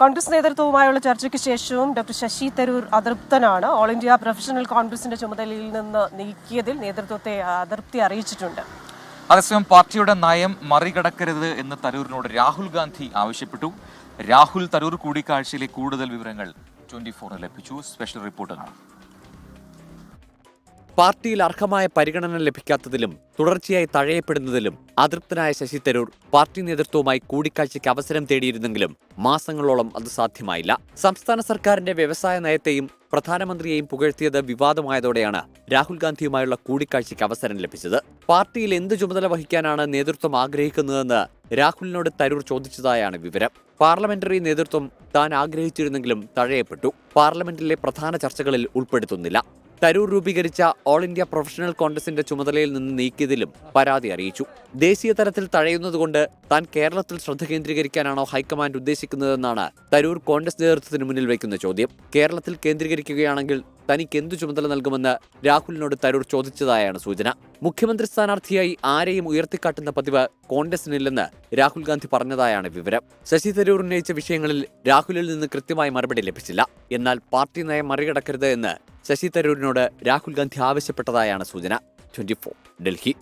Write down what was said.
കോൺഗ്രസ് നേതൃത്വവുമായുള്ള ചർച്ചയ്ക്ക് ശേഷവും ഡോക്ടർ ശശി തരൂർ അതൃപ്തനാണ്. ഓൾ ഇന്ത്യ പ്രൊഫഷണൽ കോൺഗ്രസിന്റെ ചുമതലയിൽ നിന്ന് നീക്കിയതിൽ നേതൃത്വത്തെ അതൃപ്തി അറിയിച്ചിട്ടുണ്ട്. അതേസമയം പാർട്ടിയുടെ നയം മറികടക്കരുത് എന്ന് തരൂരിനോട് രാഹുൽ ഗാന്ധി ആവശ്യപ്പെട്ടു. രാഹുൽ തരൂർ കൂടിക്കാഴ്ചയിലെ കൂടുതൽ വിവരങ്ങൾ ട്വന്റി ഫോറിന് ലഭിച്ചു. സ്പെഷ്യൽ റിപ്പോർട്ട് കാണാം. പാർട്ടിയിൽ അർഹമായ പരിഗണന ലഭിക്കാത്തതിലും തുടർച്ചയായി തഴയപ്പെടുന്നതിലും അതൃപ്തനായ ശശി തരൂർ പാർട്ടി നേതൃത്വവുമായി കൂടിക്കാഴ്ചയ്ക്ക് അവസരം തേടിയിരുന്നെങ്കിലും മാസങ്ങളോളം അത് സാധ്യമായില്ല. സംസ്ഥാന സർക്കാരിന്റെ വ്യവസായ നയത്തെയും പ്രധാനമന്ത്രിയെയും പുകഴ്ത്തിയത് വിവാദമായതോടെയാണ് രാഹുൽ ഗാന്ധിയുമായുള്ള കൂടിക്കാഴ്ചയ്ക്ക് അവസരം ലഭിച്ചത്. പാർട്ടിയിൽ എന്ത് ചുമതല വഹിക്കാനാണ് നേതൃത്വം ആഗ്രഹിക്കുന്നതെന്ന് രാഹുലിനോട് തരൂർ ചോദിച്ചതായാണ് വിവരം. പാർലമെന്ററി നേതൃത്വം താൻ ആഗ്രഹിച്ചിരുന്നെങ്കിലും തഴയപ്പെട്ടു. പാർലമെന്റിലെ പ്രധാന ചർച്ചകളിൽ ഉൾപ്പെടുത്തുന്നില്ല. തരൂർ രൂപീകരിച്ച ഓൾ ഇന്ത്യ പ്രൊഫഷണൽ കോൺഗ്രസിന്റെ ചുമതലയിൽ നിന്ന് നീക്കിയതിലും പരാതി അറിയിച്ചു. ദേശീയ തലത്തിൽ തഴയുന്നതുകൊണ്ട് താൻ കേരളത്തിൽ ശ്രദ്ധ കേന്ദ്രീകരിക്കാനാണോ ഹൈക്കമാൻഡ് ഉദ്ദേശിക്കുന്നതെന്നാണ് തരൂർ കോൺഗ്രസ് നേതൃത്വത്തിന് മുന്നിൽ വയ്ക്കുന്ന ചോദ്യം. കേരളത്തിൽ കേന്ദ്രീകരിക്കുകയാണെങ്കിൽ തനിക്ക് എന്തു ചുമതല നൽകുമെന്ന് രാഹുലിനോട് തരൂർ ചോദിച്ചതായാണ് സൂചന. മുഖ്യമന്ത്രി സ്ഥാനാർത്ഥിയായി ആരെയും ഉയർത്തിക്കാട്ടുന്ന പതിവ് കോൺഗ്രസിനില്ലെന്ന് രാഹുൽ ഗാന്ധി പറഞ്ഞതായാണ് വിവരം. ശശി തരൂർ ഉന്നയിച്ച വിഷയങ്ങളിൽ രാഹുലിൽ നിന്ന് കൃത്യമായ മറുപടി ലഭിച്ചില്ല. എന്നാൽ പാർട്ടി നയം മറികടക്കരുത് എന്ന് ശശി തരൂരിനോട് രാഹുൽ ഗാന്ധി ആവശ്യപ്പെട്ടതായാണ് സൂചന. ട്വന്റി ഡൽഹി.